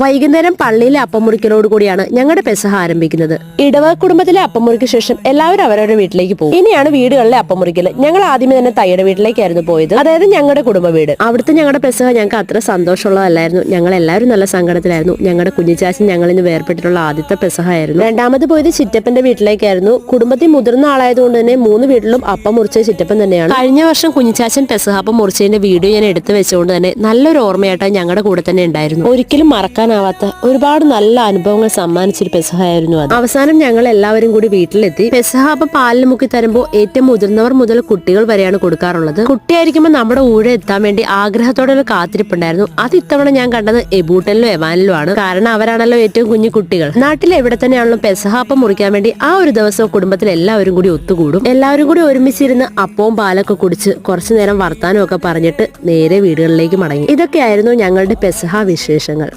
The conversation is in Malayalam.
വൈകുന്നേരം പള്ളിയിലെ അപ്പമുറിക്കലോട് കൂടിയാണ് ഞങ്ങളുടെ പെസഹ ആരംഭിക്കുന്നത്. ഇടവ കുടുംബത്തിലെ അപ്പമുറിക്ക് ശേഷം എല്ലാവരും അവരവരുടെ വീട്ടിലേക്ക് പോകും. ഇനിയാണ് വീടുകളിലെ അപ്പമുറിക്കൽ ഞങ്ങൾ ആദ്യമേ തന്നെ തയ്യുടെ വീട്ടിലേക്കായിരുന്നു പോയത്. അതായത് ഞങ്ങളുടെ കുടുംബ വീട്. അവിടുത്തെ ഞങ്ങളുടെ പെസഹ ഞങ്ങൾക്ക് അത്ര സന്തോഷമുള്ളതല്ലായിരുന്നു. ഞങ്ങൾ എല്ലാവരും നല്ല സങ്കടത്തിലായിരുന്നു. ഞങ്ങളുടെ കുഞ്ഞിച്ചാച്ചൻ ഞങ്ങൾ ഇന്ന് വേർപെട്ടിട്ടുള്ള ആദ്യത്തെ പെസഹ ആയിരുന്നു രണ്ടാമത് പോയത് ചിറ്റപ്പന്റെ വീട്ടിലേക്കായിരുന്നു. കുടുംബത്തിൽ മുതിർന്ന ആളായതുകൊണ്ട് തന്നെ മൂന്ന് വീട്ടിലും അപ്പം മുറിച്ച ചിറ്റപ്പൻ തന്നെയാണ്. കഴിഞ്ഞ വർഷം കുഞ്ഞിച്ചാച്ചൻ പെസഹ അപ്പം മുറിച്ചതിന്റെ വീഡിയോ ഞാൻ എടുത്തു വെച്ചുകൊണ്ട് തന്നെ നല്ലൊരു ഓർമ്മയായിട്ടാണ് ഞങ്ങളുടെ കൂടെ തന്നെ ഉണ്ടായിരുന്നു ഒരിക്കലും മറക്കാനാവാത്ത ഒരുപാട് നല്ല അനുഭവങ്ങൾ സമ്മാനിച്ചൊരു പെസഹായിരുന്നു അത്. അവസാനം ഞങ്ങൾ എല്ലാവരും കൂടി വീട്ടിലെത്തി. പെസഹ അപ്പൊ പാലിന് മുക്കി തരുമ്പോൾ ഏറ്റവും മുതിർന്നവർ മുതൽ കുട്ടികൾ വരെയാണ് കൊടുക്കാറുള്ളത്. കുട്ടിയായിരിക്കുമ്പോൾ നമ്മുടെ ഊഴ എത്താൻ വേണ്ടി ആഗ്രഹത്തോടെ ഒരു കാത്തിരിപ്പുണ്ടായിരുന്നു. അത് ഇത്തവണ ഞാൻ കണ്ടത് എബൂട്ടനിലും എവാനിലും ആണ്. കാരണം അവരാണല്ലോ ഏറ്റവും കുഞ്ഞു കുട്ടികൾ. നാട്ടിൽ എവിടെ തന്നെയാണല്ലോ പെസഹ അപ്പം മുറിക്കാൻ വേണ്ടി ആ ഒരു ദിവസം കുടുംബത്തിൽ എല്ലാവരും കൂടി ഒത്തുകൂടും. എല്ലാവരും കൂടി ഒരുമിച്ചിരുന്ന് അപ്പവും പാലൊക്കെ കുടിച്ച് കുറച്ചു നേരം വർത്താനം ഒക്കെ പറഞ്ഞിട്ട് നേരെ വീടുകളിലേക്ക് മടങ്ങി. ഇതൊക്കെയായിരുന്നു ഞങ്ങളുടെ പെസഹ വിശേഷങ്ങൾ.